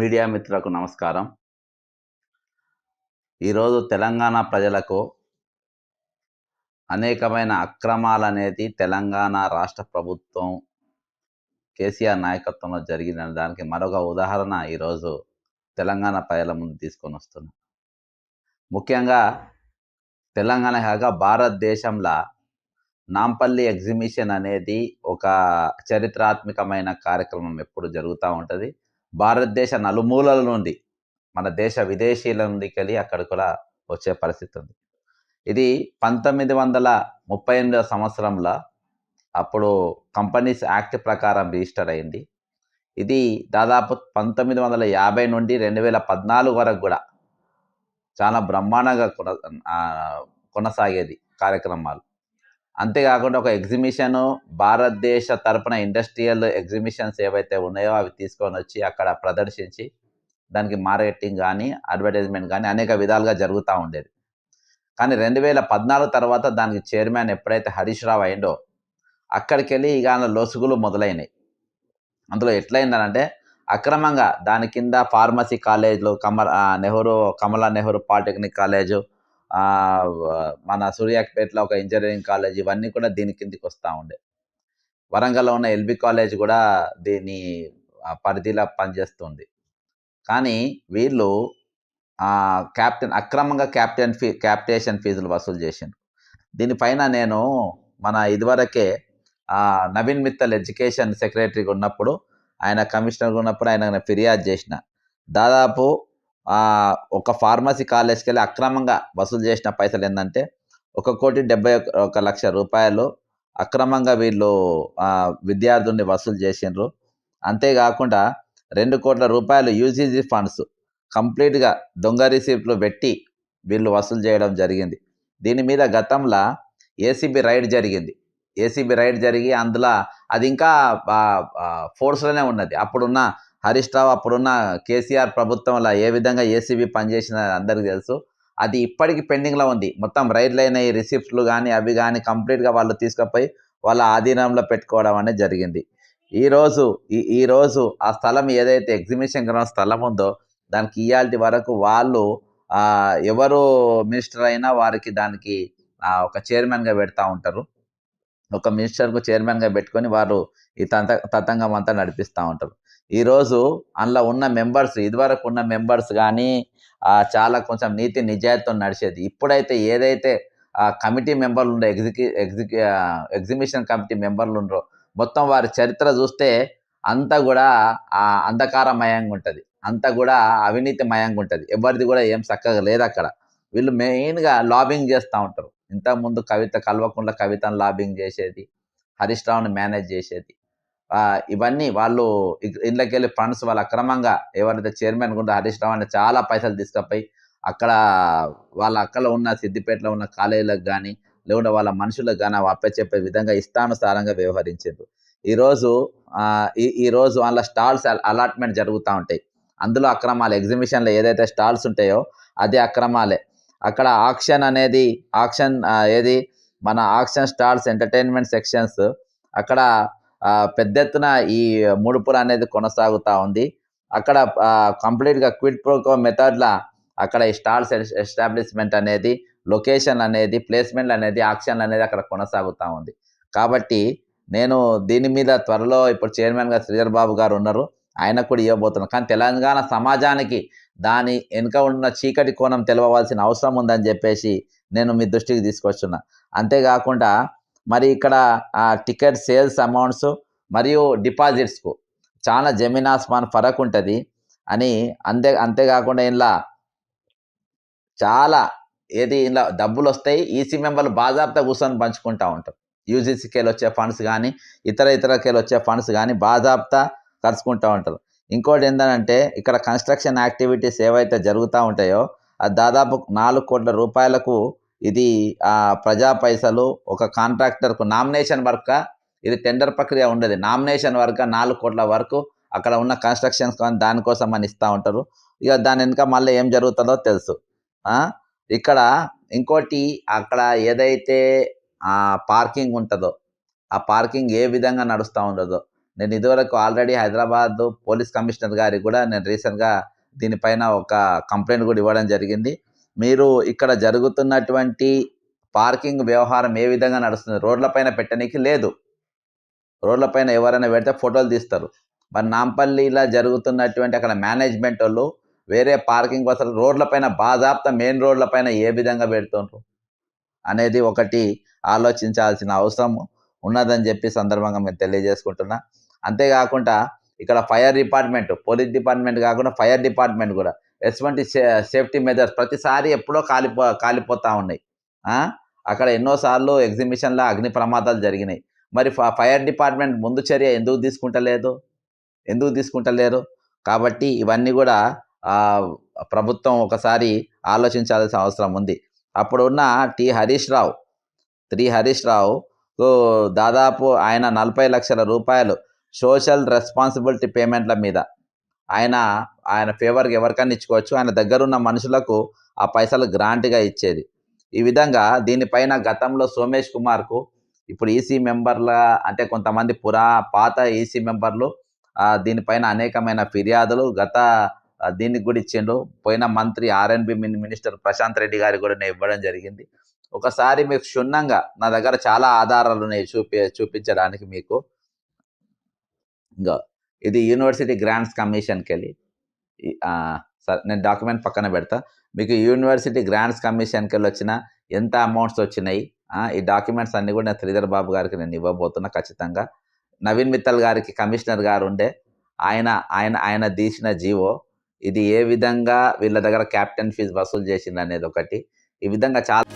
Media మిత్రులకు నమస్కారం. ఈరోజు తెలంగాణ ప్రజలకు అనేకమైన అక్రమాలు అనేది తెలంగాణ రాష్ట్ర ప్రభుత్వం కేసీఆర్ నాయకత్వంలో జరిగిన దానికి మరొక ఉదాహరణ ఈరోజు తెలంగాణ ప్రజల ముందు తీసుకొని వస్తున్నాం. ముఖ్యంగా తెలంగాణ కాక భారతదేశంలో నాంపల్లి ఎగ్జిబిషన్ అనేది ఒక చరిత్రాత్మకమైన కార్యక్రమం ఎప్పుడు జరుగుతూ ఉంటుంది. భారతదేశ నలుమూలల నుండి మన దేశ విదేశీయుల నుండి కలిగి అక్కడ కూడా వచ్చే పరిస్థితి ఉంది. ఇది పంతొమ్మిది వందల ముప్పై ఎనిమిదవ సంవత్సరంలో అప్పుడు కంపెనీస్ యాక్ట్ ప్రకారం రిజిస్టర్ అయింది. ఇది దాదాపు పంతొమ్మిది వందల యాభై నుండి రెండు వేల పద్నాలుగు వరకు కూడా చాలా బ్రహ్మాండంగా కొన కొనసాగేది కార్యక్రమాలు. అంతేకాకుండా ఒక ఎగ్జిబిషన్ భారతదేశ తరపున ఇండస్ట్రియల్ ఎగ్జిబిషన్స్ ఏవైతే ఉన్నాయో అవి తీసుకొని వచ్చి అక్కడ ప్రదర్శించి దానికి మార్కెటింగ్ కానీ అడ్వర్టైజ్మెంట్ కానీ అనేక విధాలుగా జరుగుతూ ఉండేది. కానీ రెండు వేల పద్నాలుగు తర్వాత దానికి చైర్మన్ ఎప్పుడైతే హరీష్ రావు అయిండో అక్కడికి వెళ్ళి ఇక లొసుగులు మొదలైనాయి. అందులో ఎట్లయిందనంటే అక్రమంగా దాని కింద ఫార్మసీ కాలేజ్లు కమల నెహ్రూ కమలా నెహ్రూ పాలిటెక్నిక్ కాలేజు మన సూర్యాపేటలో ఒక ఇంజనీరింగ్ కాలేజ్ ఇవన్నీ కూడా దీని కిందికి వస్తూ ఉండే. వరంగల్లో ఉన్న ఎల్బి కాలేజ్ కూడా దీని పరిధిలో పనిచేస్తుంది. కానీ వీళ్ళు క్యాప్టెన్ అక్రమంగా క్యాప్టెన్ ఫీ క్యాప్టేషన్ ఫీజులు వసూలు చేసిండ్రు. దీనిపైన నేను మన ఇదివరకే నవీన్ మిత్తల్ ఎడ్యుకేషన్ సెక్రటరీగా ఉన్నప్పుడు ఆయన కమిషనర్గా ఉన్నప్పుడు ఆయన ఫిర్యాదు చేసిన. దాదాపు ఒక ఫార్మసీ కాలేజ్కి వెళ్ళి అక్రమంగా వసూలు చేసిన పైసలు ఏంటంటే ఒక కోటి డెబ్బై ఒక- లక్ష రూపాయలు అక్రమంగా వీళ్ళు విద్యార్థుల్ని వసూలు చేసిండ్రు. అంతేకాకుండా రెండు కోట్ల రూపాయలు యూజీజీ ఫండ్స్ కంప్లీట్గా దొంగ రిసీప్ట్లు పెట్టి వీళ్ళు వసూలు చేయడం జరిగింది. దీని మీద గతంలో ఏసీబీ రైడ్ జరిగింది. ఏసీబీ రైడ్ జరిగి అందులో అది ఇంకా ఫోర్స్లోనే ఉన్నది. అప్పుడున్న హరీష్ రావు అప్పుడున్న కేసీఆర్ ప్రభుత్వంలో ఏ విధంగా ఏసీబీ పనిచేసిన అందరికీ తెలుసు. అది ఇప్పటికీ పెండింగ్లో ఉంది. మొత్తం రైడ్లు అయిన ఈ రిసిప్ట్లు కానీ అవి కానీ కంప్లీట్గా వాళ్ళు తీసుకుపోయి వాళ్ళ ఆధీనంలో పెట్టుకోవడం అనేది జరిగింది. ఈరోజు ఈ ఈరోజు ఆ స్థలం ఏదైతే ఎగ్జిబిషన్ గ్రౌండ్ స్థలం ఉందో దానికి ఇయాల్టి వరకు వాళ్ళు ఎవరు మినిస్టర్ అయినా వారికి దానికి ఒక చైర్మన్గా పెడతా ఉంటారు. ఒక మినిస్టర్కు చైర్మన్గా పెట్టుకొని వారు ఈ తంత తతంగం అంతా నడిపిస్తూ ఉంటారు. ఈరోజు అందులో ఉన్న మెంబర్స్ ఇదివరకు ఉన్న మెంబర్స్ కానీ చాలా కొంచెం నీతి నిజాయితీతో నడిచేది. ఇప్పుడైతే ఏదైతే ఆ కమిటీ మెంబర్లు ఉండే ఎగ్జిక్యూ ఎగ్జిక్యూ ఎగ్జిబిషన్ కమిటీ మెంబర్లు ఉండరో మొత్తం వారి చరిత్ర చూస్తే అంతా కూడా ఆ అంధకారమయంగా ఉంటుంది. అంతా కూడా అవినీతిమయంగా ఉంటుంది. ఎవరిది కూడా ఏం చక్కగా లేదు అక్కడ. వీళ్ళు మెయిన్గా లాబింగ్ చేస్తూ ఉంటారు. ఇంతకుముందు కవిత కల్వకుండా కవితను లాబింగ్ చేసేది హరీష్ రావుని మేనేజ్ చేసేది. ఇవన్నీ వాళ్ళు ఇంట్లోకి వెళ్ళి ఫండ్స్ వాళ్ళు అక్రమంగా ఎవరైతే చైర్మన్ గుండా హరీష్ రావు చాలా పైసలు తీసుకపోయి అక్కడ వాళ్ళ అక్కడ ఉన్న సిద్దిపేటలో ఉన్న కాలేజీలకు కానీ లేకుంటే వాళ్ళ మనుషులకు కానీ అప్పచెప్పే విధంగా ఇష్టానుసారంగా వ్యవహరించారు ఈరోజు ఈరోజు వాళ్ళ స్టాల్స్ అలాట్మెంట్ జరుగుతూ ఉంటాయి. అందులో అక్రమాలు ఎగ్జిబిషన్లో ఏదైతే స్టాల్స్ ఉంటాయో అది అక్రమాలే. అక్కడ ఆక్షన్ అనేది ఆక్షన్ ఏది? మన ఆక్షన్ స్టాల్స్ ఎంటర్టైన్మెంట్ సెక్షన్స్ అక్కడ పెద్ద ఎత్తున ఈ ముడుపులు అనేది కొనసాగుతూ ఉంది. అక్కడ కంప్లీట్గా క్విడ్ ప్రోకో మెథడ్లా అక్కడ ఈ స్టాల్స్ ఎస్టాబ్లిష్మెంట్ అనేది లొకేషన్ అనేది ప్లేస్మెంట్ అనేది ఆక్షన్ అనేది అక్కడ కొనసాగుతూ ఉంది. కాబట్టి నేను దీని మీద త్వరలో ఇప్పుడు చైర్మన్గా శ్రీధర్ బాబు గారు ఉన్నారు. ఆయన కూడా ఇవ్వబోతున్నారు. కానీ తెలంగాణ సమాజానికి దాని వెనుక ఉన్న చీకటి కోణం తెలవవలసిన అవసరం ఉందని చెప్పేసి నేను మీ దృష్టికి తీసుకొస్తున్నా. అంతేకాకుండా మరి ఇక్కడ ఆ టికెట్ సేల్స్ అమౌంట్స్ మరియు డిపాజిట్స్కు చాలా జమీన్ మన ఫరక్ ఉంటుంది అని అంతే అంతేకాకుండా ఇలా చాలా ఏది ఇలా డబ్బులు వస్తాయి ఈసీ మెంబర్లు బాజాబ్తా కూర్చొని పంచుకుంటూ ఉంటారు. యూజీసీకేలు వచ్చే ఫండ్స్ కానీ ఇతర ఇతరకి వచ్చే ఫండ్స్ కానీ బాజాబ్తా ఖర్చుకుంటూ ఉంటారు. ఇంకోటి ఏంటంటే ఇక్కడ కన్స్ట్రక్షన్ యాక్టివిటీస్ ఏవైతే జరుగుతూ ఉంటాయో అది దాదాపు నాలుగు కోట్ల రూపాయలకు ఇది ఆ, ప్రజా పైసలు ఒక కాంట్రాక్టర్కు నామినేషన్ వర్క్ ఇది టెండర్ ప్రక్రియ ఉండదు. నామినేషన్ వర్క్ నాలుగు కోట్ల వరకు అక్కడ ఉన్న కన్స్ట్రక్షన్స్ కానీ దానికోసం అని ఇస్తూ ఉంటారు. ఇక దాని వెనుక మళ్ళీ ఏం జరుగుతుందో తెలుసు. ఇక్కడ ఇంకోటి అక్కడ ఏదైతే ఆ పార్కింగ్ ఉంటుందో ఆ పార్కింగ్ ఏ విధంగా నడుస్తూ ఉండదో నేను ఇదివరకు ఆల్రెడీ హైదరాబాద్ పోలీస్ కమిషనర్ గారికి కూడా నేను రీసెంట్గా దీనిపైన ఒక కంప్లైంట్ కూడా ఇవ్వడం జరిగింది. మీరు ఇక్కడ జరుగుతున్నటువంటి పార్కింగ్ వ్యవహారం ఏ విధంగా నడుస్తుంది? రోడ్లపైన పెట్టనీకి లేదు. రోడ్లపైన ఎవరైనా పెడితే ఫోటోలు తీస్తారు. మరి నాంపల్లిలో జరుగుతున్నటువంటి అక్కడ మేనేజ్మెంట్ వాళ్ళు వేరే పార్కింగ్ వసతులు రోడ్లపైన బాధాప్త మెయిన్ రోడ్లపైన ఏ విధంగా పెడుతుండ్రు? అనేది ఒకటి ఆలోచించాల్సిన అవసరం ఉన్నదని చెప్పి సందర్భంగా మేము తెలియజేసుకుంటున్నా. అంతేకాకుండా ఇక్కడ ఫైర్ డిపార్ట్మెంట్ పోలీస్ డిపార్ట్మెంట్ కాకుండా ఫైర్ డిపార్ట్మెంట్ కూడా ఎటువంటి సేఫ్టీ మెజర్స్ ప్రతిసారి ఎప్పుడో కాలిపో కాలిపోతూ ఉన్నాయి. అక్కడ ఎన్నోసార్లు ఎగ్జిబిషన్లో అగ్ని ప్రమాదాలు జరిగినాయి. మరి ఫ- ఫైర్ డిపార్ట్మెంట్ ముందు చర్య ఎందుకు తీసుకుంటలేదు? ఎందుకు తీసుకుంటలేరు? కాబట్టి ఇవన్నీ కూడా ప్రభుత్వం ఒకసారి ఆలోచించాల్సిన అవసరం ఉంది. అప్పుడున్న టి హరీష్ రావు త్రీ హరీష్ రావు దాదాపు ఆయన నలభై లక్షల రూపాయలు సోషల్ రెస్పాన్సిబిలిటీ పేమెంట్ల మీద ఆయన ఆయన ఫేవర్కి ఎవరికైనా ఇచ్చుకోవచ్చు. ఆయన దగ్గర ఉన్న మనుషులకు ఆ పైసలు గ్రాంట్గా ఇచ్చేది. ఈ విధంగా దీనిపైన గతంలో సోమేష్ కుమార్కు ఇప్పుడు ఈసీ మెంబర్ల అంటే కొంతమంది పురా పాత ఈసీ మెంబర్లు దీనిపైన అనేకమైన ఫిర్యాదులు గత దీనికి కూడా ఇచ్చిండ్రు. పోయిన మంత్రి ఆర్ఎన్బి మినిస్టర్ ప్రశాంత్ రెడ్డి గారికి కూడా నేను ఇవ్వడం జరిగింది. ఒకసారి మీకు క్షుణ్ణంగా నా దగ్గర చాలా ఆధారాలు ఉన్నాయి చూపి చూపించడానికి మీకు. ఇంకా ఇది యూనివర్సిటీ గ్రాంట్స్ కమిషన్కి వెళ్ళి సరే నేను డాక్యుమెంట్ పక్కన పెడతా. మీకు యూనివర్సిటీ గ్రాంట్స్ కమిషన్కి వెళ్ళి వచ్చిన ఎంత అమౌంట్స్ వచ్చినాయి ఈ డాక్యుమెంట్స్ అన్ని కూడా నేను శ్రీధర్ బాబు గారికి నేను ఇవ్వబోతున్నా ఖచ్చితంగా. నవీన్ మిత్తల్ గారికి కమిషనర్ గారు ఉండే ఆయన ఆయన ఆయన తీసిన జీవో ఇది ఏ విధంగా వీళ్ళ దగ్గర క్యాప్టెన్ ఫీజు వసూలు చేసింది అనేది ఒకటి. ఈ విధంగా చాలా